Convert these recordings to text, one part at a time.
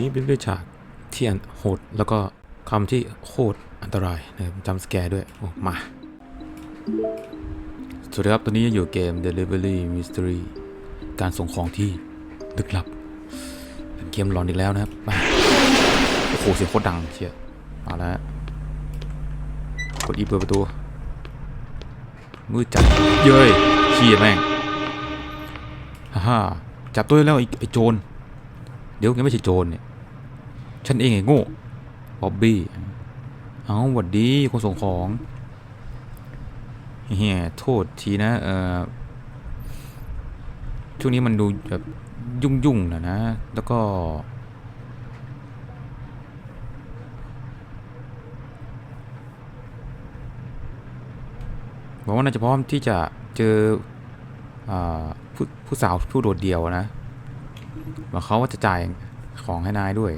นี้เป็นด้วยฉากที่อันโหดแล้วก็คำที่โคตรอันตรายนะครับจำสแกร์ด้วยโอ้มา สวัสดีครับตอนนี้อยู่เกม Delivery Mystery การส่งของที่ลึกลับ เป็นเกมหลอนอีกแล้วนะครับมาโอ้โหเสียงโคตรดังเชียมาแล้วฮะกดอีเปิดประตูมืดจัดเย้ยเชียแม่งฮ่าฮ่าจับตัวแล้วอ้ไอ้โจร เดี๋ยวแกไม่ใช่โจรเนี่ย ฉันเองไอ้โง่บ๊อบบี้เอาหวัดดีคนส่งของเฮียโทษทีนะเออช่วงนี้มันดูแบบยุ่งๆนะนะ แล้วก็ บอกว่าน่าจะพร้อมที่จะเจอผู้ผู้สาวผู้โดดเดียวนะว่าเขาว่าจะจ่ายของให้นายด้วย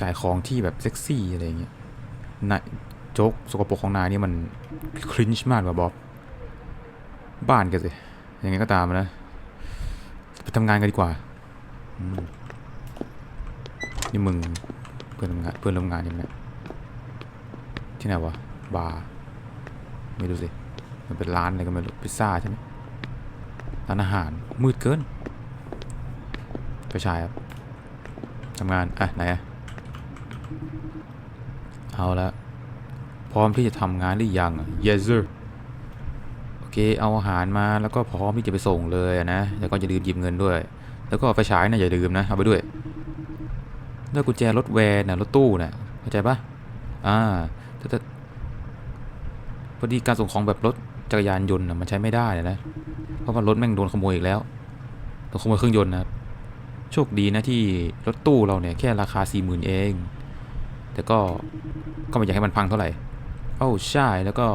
จ่ายของที่แบบเซ็กซี่อะไรเงี้ยนายโจ๊กสกปรกของนายนี่มันครินช์มากกว่าบ๊อบ บ้านกันสิ ยังไงก็ตามนะ ไปทำงานกันดีกว่า นี่มึงเพื่อนทำงานเพื่อนร่วมงานนี่นที่ไหนวะ บาร์ไม่รู้สิ มันเป็นร้านอะไรก็ไม่รู้ พิซซ่าใช่ไหมร้านอาหารมืดเกินไปชายครับ ทำงาน อะ ไหนอะเอาละพร้อมที่จะทำงานหรือยัง yes sir โอเค เอาอาหารมาแล้วก็พร้อมที่จะไปส่งเลยนะแล้วก็อย่าลืมหยิบเงินด้วย แล้วก็ไฟฉายนะอย่าลืมนะ เอาไปด้วย แล้วกุญแจรถแวนนะรถตู้นะ่ะเข้าใจปะอ่าแต่พอดีการส่งของแบบรถจักรยานยนต์นะมันใช้ไม่ได้นะ เพราะว่ารถแม่งโดนขโมยอีกแล้วโดนขโมยเครื่องยนต์นะ โชคดีนะที่รถตู้เราเนี่ยแค่ราคาสี่หมื่นเอง แต่ก็ก็ไม่อยากให้มันพังเท่าไหร่โอ้ใช่แล้วก็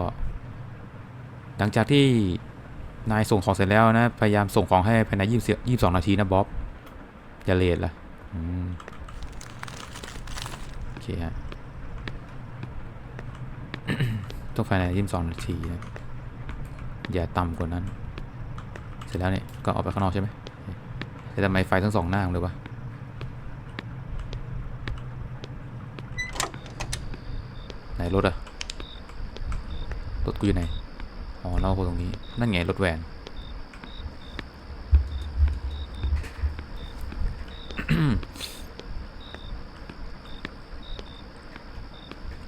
หลังจากที่นายส่งของเสร็จแล้วนะ พยายามส่งของให้ภายในยี่สิบยี่สองนาทีนะบ๊อบอย่าเลทล่ะโอเคฮะต้องภายในยี่สิบสองนาทีนะอย่าต่ำกว่านั้น เสร็จแล้วเนี่ยก็ออกไปข้างนอกใช่ไหม แต่ทำไมไฟทั้งสองหน้าเลยวะไหนรถอะรถกูอยู่ไหน อ๋อเราคนตรงนี้ นั่นไงรถแวน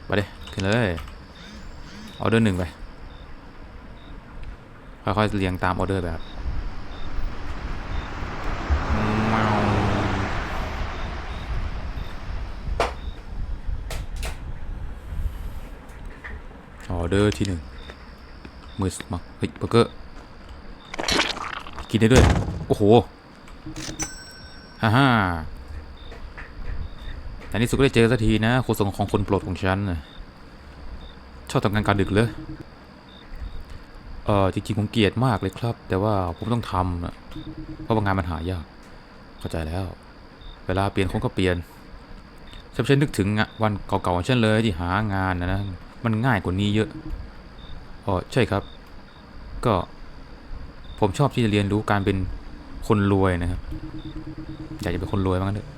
ไปเดิขึ้นเลยออเดอร์หนึ่งไป ค่อยๆเรียงตามออเดอร์แบบออ เดอร์ที่หนึ่งมือมาเฮ้ยเบอร์เกอร์กินได้ด้วย โอ้โหฮ่าฮ่าแต่นี่สุดก็ได้เจอสักทีนะคนส่งของคนโปรดของฉันนะชอบทำงานกลารดึกเลยเออจริงๆผมเกลียดมากเลยครับ แต่ว่าผมต้องทำนะเพราะว่างานมันหายาก เข้าใจแล้ว เวลาเปลี่ยนคนก็เปลี่ยนฉันนนึกถึงวันเก่าๆของฉันเลยที่หางานนะนะ มันง่ายกว่านี้เยอะอ๋อใช่ครับ ก็ผมชอบที่จะเรียนรู้การเป็นคนรวยนะครับ อยากจะเป็นคนรวยบ้างนเถอะ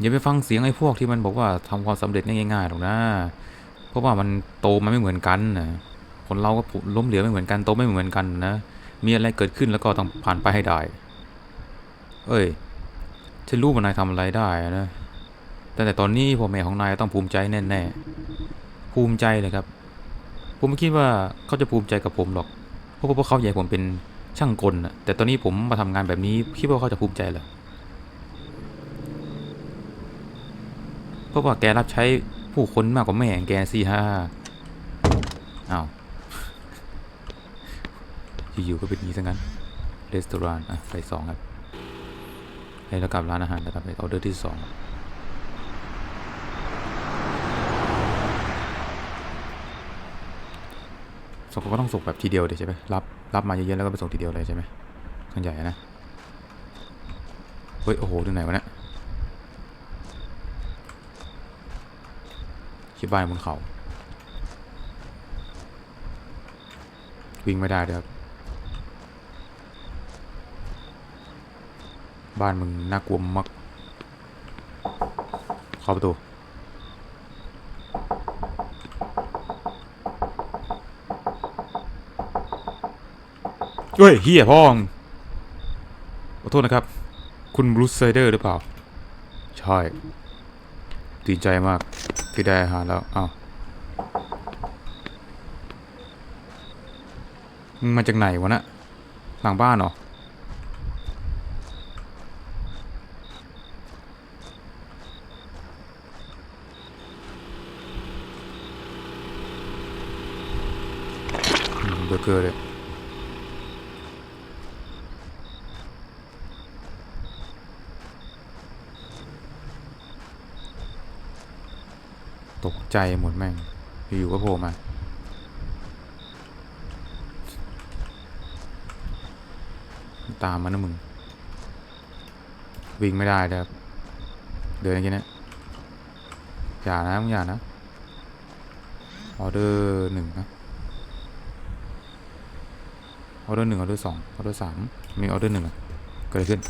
อย่าไปฟังเสียงไอ้พวกที่มันบอกว่าทำความสำเร็จง่ายๆหรอกนะ เพราะว่ามันโตมันไม่เหมือนกันนะคนเราก็ล้มเหลวไม่เหมือนกันโตไม่เหมือนกันนะ มีอะไรเกิดขึ้นแล้วก็ต้องผ่านไปให้ได้ เอ้ยฉันรู้ว่านายทำอะไรได้นะ แต่แต่ตอนนี้พ่อแม่ของนายต้องภูมิใจแน่ๆ ภูมิใจเลยครับ ผมไม่คิดว่าเขาจะภูมิใจกับผมหรอก เพราะว่าเขาให้ผมเป็นช่างกลนะแต่ตอนนี้ผมมาทำงานแบบนี้คิดว่าเขาจะภูมิใจเหรอ เพราะว่าแกรับใช้ผู้คนมากกว่าแม่ของแกสิฮะอ้าวอยู่ๆก็เป็นอย่างนี้ซะงั้นรีสอรานอะไปสองครับแล้วกลับร้านอาหารนะครับไปออเดอร์ที่สอง ส่งก็ต้องส่งแบบทีเดียวเดียใช่ไหมรับรับมาเยอะๆแล้วก็ไปส่งทีเดียวเลยใช่ไหมเครื่องใหญ่นะเฮ้ยโอ้โหถึงไหนวะเนี่ยคิดบ้านบนเขาวิ่งไม่ได้เลยครับบ้านมึงน่ากลัวมากเข้าประตู เฮ้ยเฮียพ่องขอโทษนะครับ คุณบรูซไซเดอร์หรือเปล่า ใช่ดีใจมากที่ได้อาหารแล้วอ้าวมึงมาจากไหนวะนะหลังบ้านเหรออืมเบอร์เกอร์เลย ใจหมดแม่ง อยู่ๆก็โผล่มา ตามมานนะมึง วิ่งไม่ได้แล้วเดินอย่างนี้นะอย่านะมึงอย่านะ ออเดอร์หนึ่งนะ ออเดอร์หนึ่งออเดอร์สองออเดอร์สามมีออเดอร์หนึ่งอะเกิดอะไรขึ้น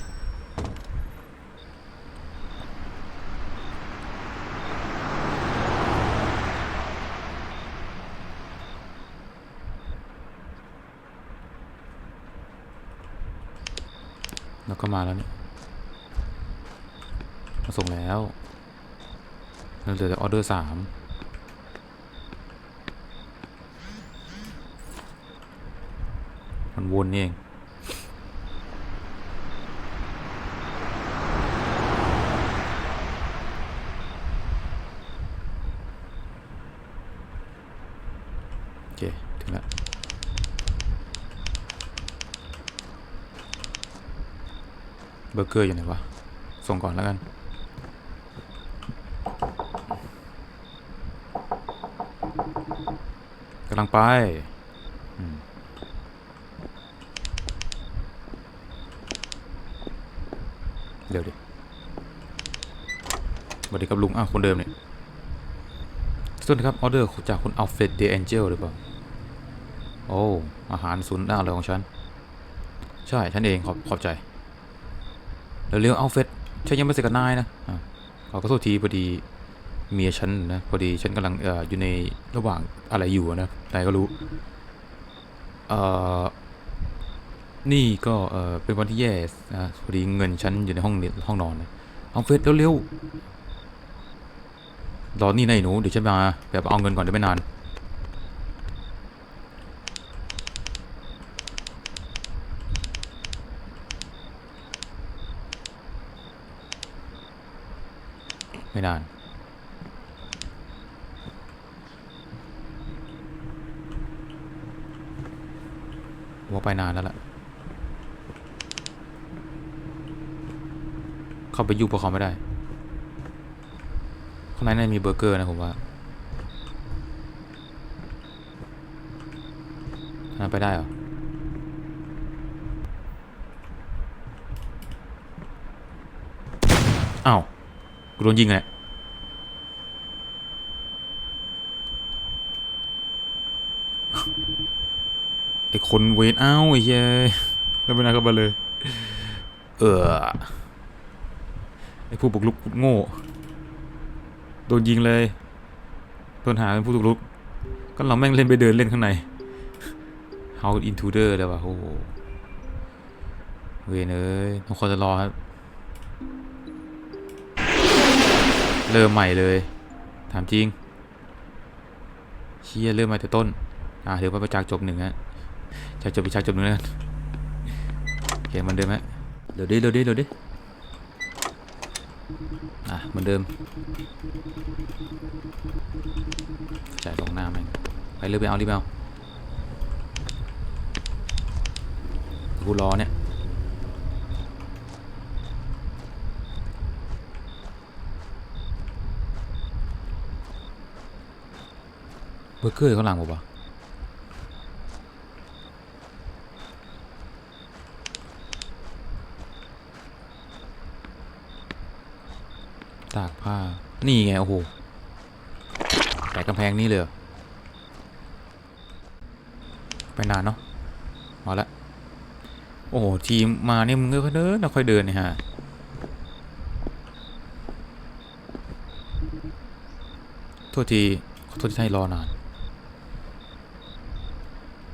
ก็มาแล้วเนี่ยมาส่งแล้วเราเหลือแต่ออเดอร์สามมันวนนี่เอง โอเค ถึงแล้ว เบอร์เกอร์อยู่ไหนวะ ส่งก่อนแล้วกัน กำลังไปเดี๋ยวดิสวัสดีครับลุง อ้าว คนเดิมเนี่ยสวัสดีครับ ออเดอร์จากคุณอัลเฟรดเดแองเจลหรือเปล่า โอ้ อาหารศูนย์หน้าเลยของฉัน ใช่ ฉันเองขอบขอบใจ เร็วๆเอาเฟสฉันยังไม่เสร็จกับนายนะอะขอขอโทษทีพอดีเมียฉันนะพอดีฉันกำลังเอ่ออยู่ในระหว่างอะไรอยู่นะนายก็รู้เอ่อนี่ก็เอ่อเป็นวันที่แย่นะพอดีเงินฉันอยู่ในห้องเรียนห้องนอนนะเอาเฟสเร็วๆรอนี่นะไอ้หนูเดี๋ยวฉันมาแบบเอาเงินก่อนเดี๋ยวไม่นาน ไม่นาน ว่าไปนานแล้วล่ะ เข้าไปยุ่งพวกเขาไม่ได้ ข้างในน่ามีเบอร์เกอร์นะผมว่าทางไปได้เหรออ้าว กูโดนยิงเลยไอคนเวนเอ้าไอ้เหี้ยแล้วไม่น่าเข้ามาเลย เออไอผู้บุกลุกโง่ โดนยิงเลยโดนหาเป็นผู้บุกลุก ก็เราแม่งเล่นไปเดินเล่นข้างใน How intruder เลยว่ะโอ้โหเวนเอ้ยทุกคนจะรอครับ เริ่มใหม่เลย ถามจริง เชี่ยเริ่มมาแต่ต้น อ่าเดี๋ยวไปประจากจบหนึ่งฮะจากจบไปจากจบหนึ่งแล้วกันโอเคเหมันเดิมฮะเดี๋ยวดิเดี๋ยวดิเดี๋ยวดิอะเหมือนเดิมจ่ายตรงหน้าแม่งไปเลยไปเอารีบเอากูรอเนี่ย เบอร์เกอร์อยู่ข้างหลังผมปะตากผ้า นี่ไง โอ้โห แต่กำแพงนี่เลย ไปนานเนาะ มาและโอ้โห ทีมมาเนี่ยมึงก็ค่อยเดินนะค่อยเดินเนี่ยฮะโทษที ขอโทษที่ให้รอนาน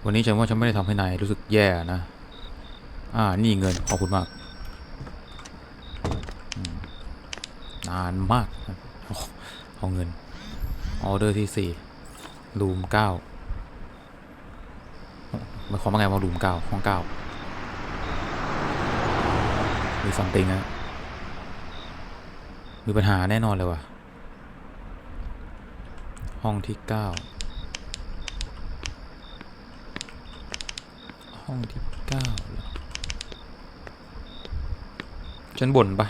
วันนี้ฉันว่าฉันไม่ได้ทำให้นายรู้สึกแย่นะ อ่า นี่เงิน ขอบคุณมากอืมนานมาก เอาเงิน ออเดอร์ที่สี่รูมเก้าหมายความว่าไงว่ารูมเก้าห้องเก้ามีซัมติงนะมีปัญหาแน่นอนเลยว่ะ ห้องที่เก้า ห้องที่เก้าเหรอชั้นบนปะ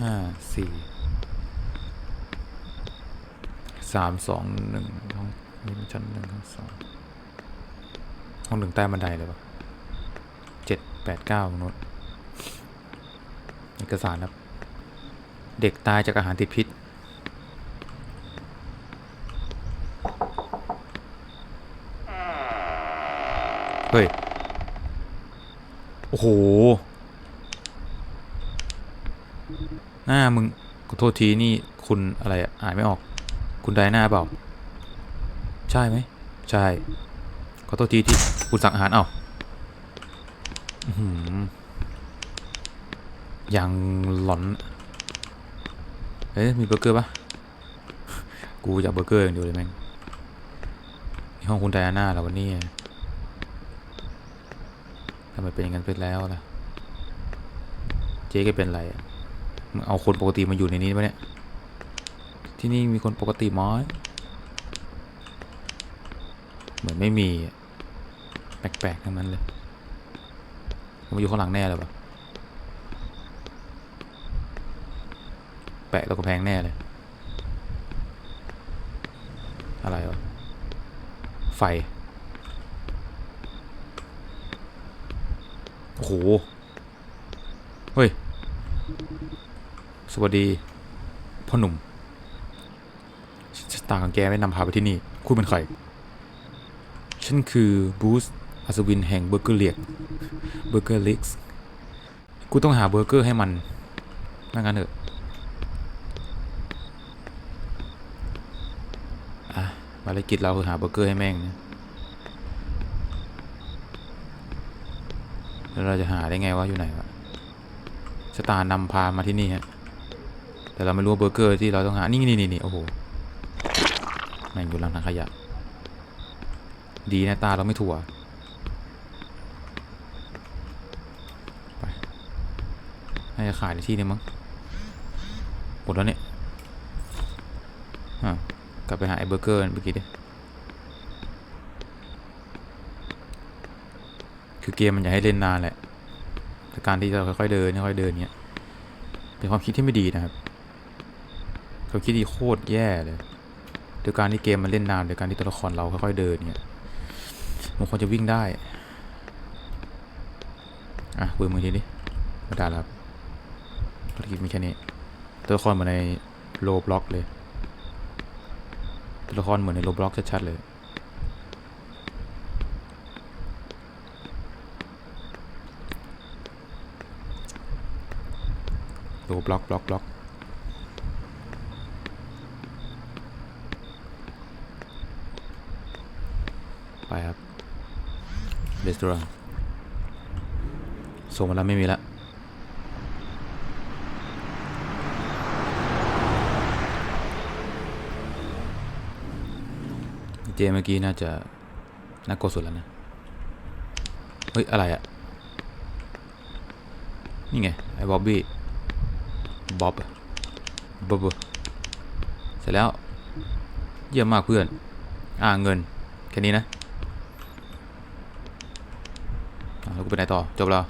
ห้าสี่สามสองหนึ่งห้องนี่มันชั้นหนึ่งห้องสองห้องหนึ่งใต้บันไดเลยปะเจ็ดแปดเก้ามนุษย์เอกสารครับ เด็กตายจากอาหารติดพิษ เฮ้ย โอ้โห หน้ามึงขอโทษทีนี่คุณอะไรอะอ่านไม่ออก คุณไดหน้าเปล่า ใช่ไหม ใช่ ขอโทษทีที่คุณสั่งอาหาร เอาอื้อหือยังหลอน เอ๊ะมีเบอร์เกอร์ปะกูอยากเบอร์เกอร์อย่างเดียวเลยแม่งห้องคุณไดอาน่าเหรอวันนี้ ไมเป็นอย่างนั้นไปแล้วล่ะ เจ๊แกเป็นไรมึงเอาคนปกติมาอยู่ในนี้ปะเนี่ย ที่นี่มีคนปกติมั้ยเหมือนไม่มี แปลกๆทั้งนั้นเลยผมอยู่ข้างหลังแน่เลยปะแปะตัวกระแพงแน่เลย อะไรวะ ไฟ โอ้โห เฮ้ย สวัสดี พ่อหนุ่มชะตาของแกไม่นำพาไปที่นี่ คุณเป็นใคร ฉันคือบูสอัศวินแห่งเบอร์เกอร์เลียกเบอร์เกอร์ลิกส์กูต้องหาเบอร์เกอร์ให้มันนั่งกันเถอะอะภารกิจเราคือหาเบอร์เกอร์ให้แม่งนะ แล้วเราจะหาได้ไงว่าอยู่ไหนวะชะตานำพามาที่นี่ฮะแต่เราไม่รู้เบอร์เกอร์ที่เราต้องหานี่นี่นี่นี่โอ้โหแม่งอยู่หลังถังขยะ ดีนะตาเราไม่ถั่วไปน่าจะขายในที่นี้มั้งหมดแล้วเนี่ยฮะกลับไปหาไอ้เบอร์เกอร์เมื่อกี้ดิ คือเกมมันอยากให้เล่นนานแหละแต่การที่เราค่อยๆเดินค่อยๆเดินเนี้ยเป็นความคิดที่ไม่ดีนะครับความคิดที่โคตรแย่เลยโดยการที่เกมมันเล่นนานโดยการที่ตัวละครเราค่อยๆเดินเนี้ยมันควรจะวิ่งได้ อะเบิร์มือทีนี้มาด่าครับภารกิจมีแค่นี้ ตัวละครเหมือนในโลบล็อกเลย ตัวละครเหมือนในโลบล็อกชัดๆเลย โลบล็อกบล็อกบล็อกไปครับเรสตอรองส่งมาแล้วไม่มีและเจเมื่อกี้น่าจะน่ากลัวสุดแล้วนะ เฮ้ย อะไรอะนี่ไง ไอ้บ๊อบบี้ บ๊อบบ๊อบเสร็จแล้ว เยี่ยมมากเพื่อน อ่าเงิน แค่นี้นะแล้วกูไปไหนต่อ จบแล้ว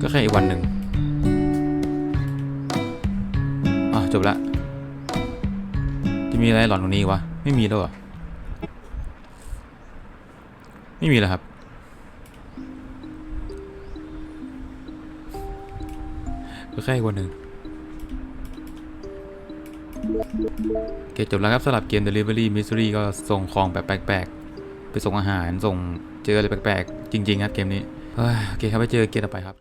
ก็แค่อีกวันหนึ่งอะจบละ จะมีอะไรหลอนตรงนี้วะ ไม่มีแล้วเหรอไม่มีแล้วครับ ก็แค่อีกวันหนึ่งโอเคจบแล้วครับสำหรับเกม Delivery Mystery ก็ส่งของแบบแปลกๆ ไปส่งอาหารส่งเจออะไรแปลกๆ จริง ๆ ครับเกมนี้เฮ้ยโอเคครับไปเจอเกมต่อไปครับ